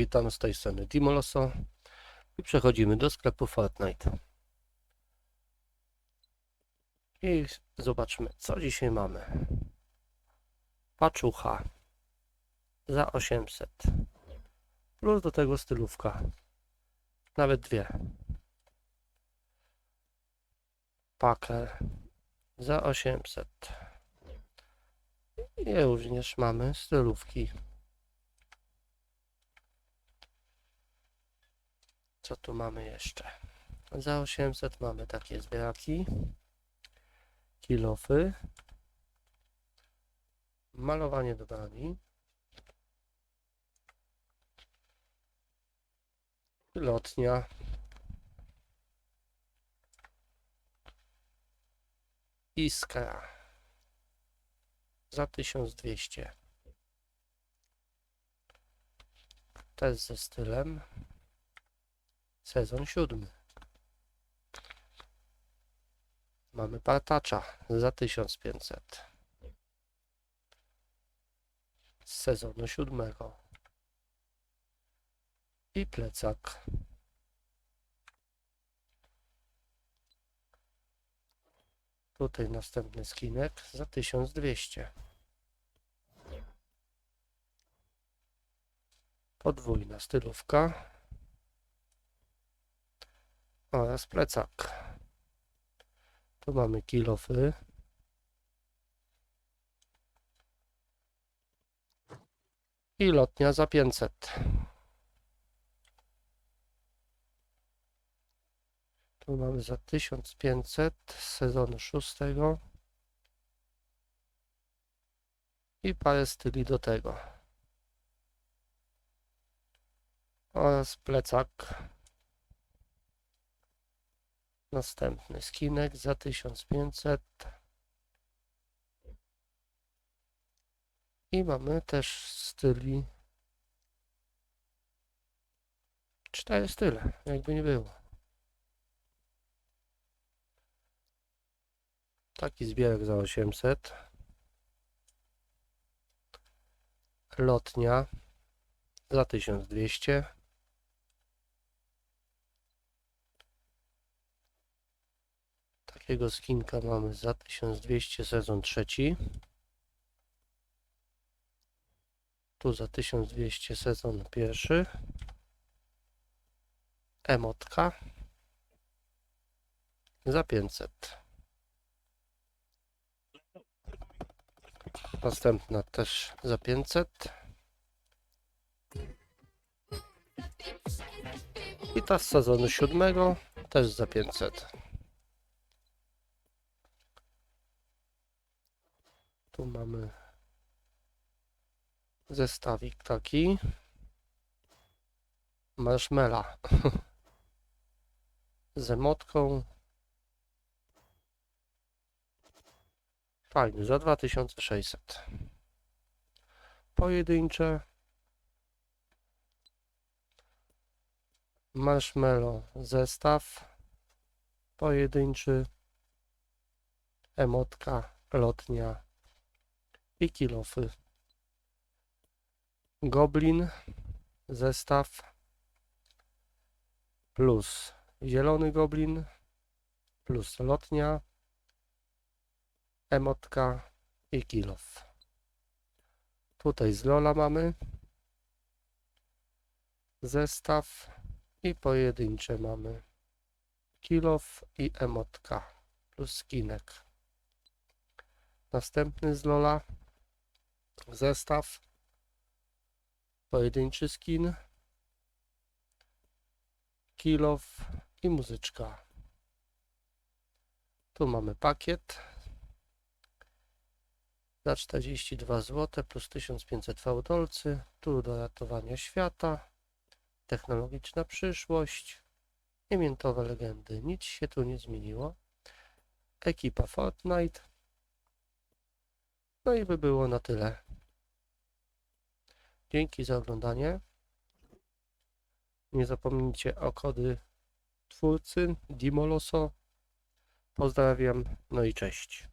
Witam z tej strony Dimoloso i przechodzimy do sklepu Fortnite. I zobaczmy, co dzisiaj mamy. Paczucha za 800. Plus do tego stylówka. Nawet dwie. Paker za 800. I również mamy stylówki. Co tu mamy jeszcze? Za 800 mamy takie zbieraki, kilofy, malowanie do broni, lotnia, iskra za 1200. Też ze stylem. Sezon siódmy. Mamy partacza za 1500. Z sezonu siódmego. I plecak. Tutaj następny skinek za 1200. Podwójna stylówka oraz plecak. Tu mamy kilofy. I lotnia za 500. Tu mamy za 1500 z sezonu szóstego. I parę styli do tego. Oraz plecak. Następny skinek za 1500. I mamy też styli. Cztery style, jakby nie było. Taki zbierek za 800. Lotnia za 1200. Takiego skinka mamy za 1200 sezon trzeci. Tu za 1200 sezon pierwszy. Emotka za 500. Następna też za 500. I ta z sezonu siódmego też za 500. Tu mamy zestawik taki. Marshmalla. Z emotką. Fajny, za 2600. Pojedyncze. Marshmallow zestaw. Pojedynczy. Emotka, lotnia i kilofy. Goblin, zestaw plus zielony goblin plus lotnia, emotka i kilof. Tutaj z Lola mamy zestaw i pojedyncze mamy kilof i emotka plus skinek. Następny z Lola zestaw, pojedynczy skin, kilof i muzyczka. Tu mamy pakiet za 42 zł plus 1500 fałdolcy. Tu do ratowania świata, technologiczna przyszłość i miętowe legendy. Nic się tu nie zmieniło. Ekipa Fortnite. No i by było na tyle. Dzięki za oglądanie. Nie zapomnijcie o kody twórcy Dimoloso. Pozdrawiam, no i cześć.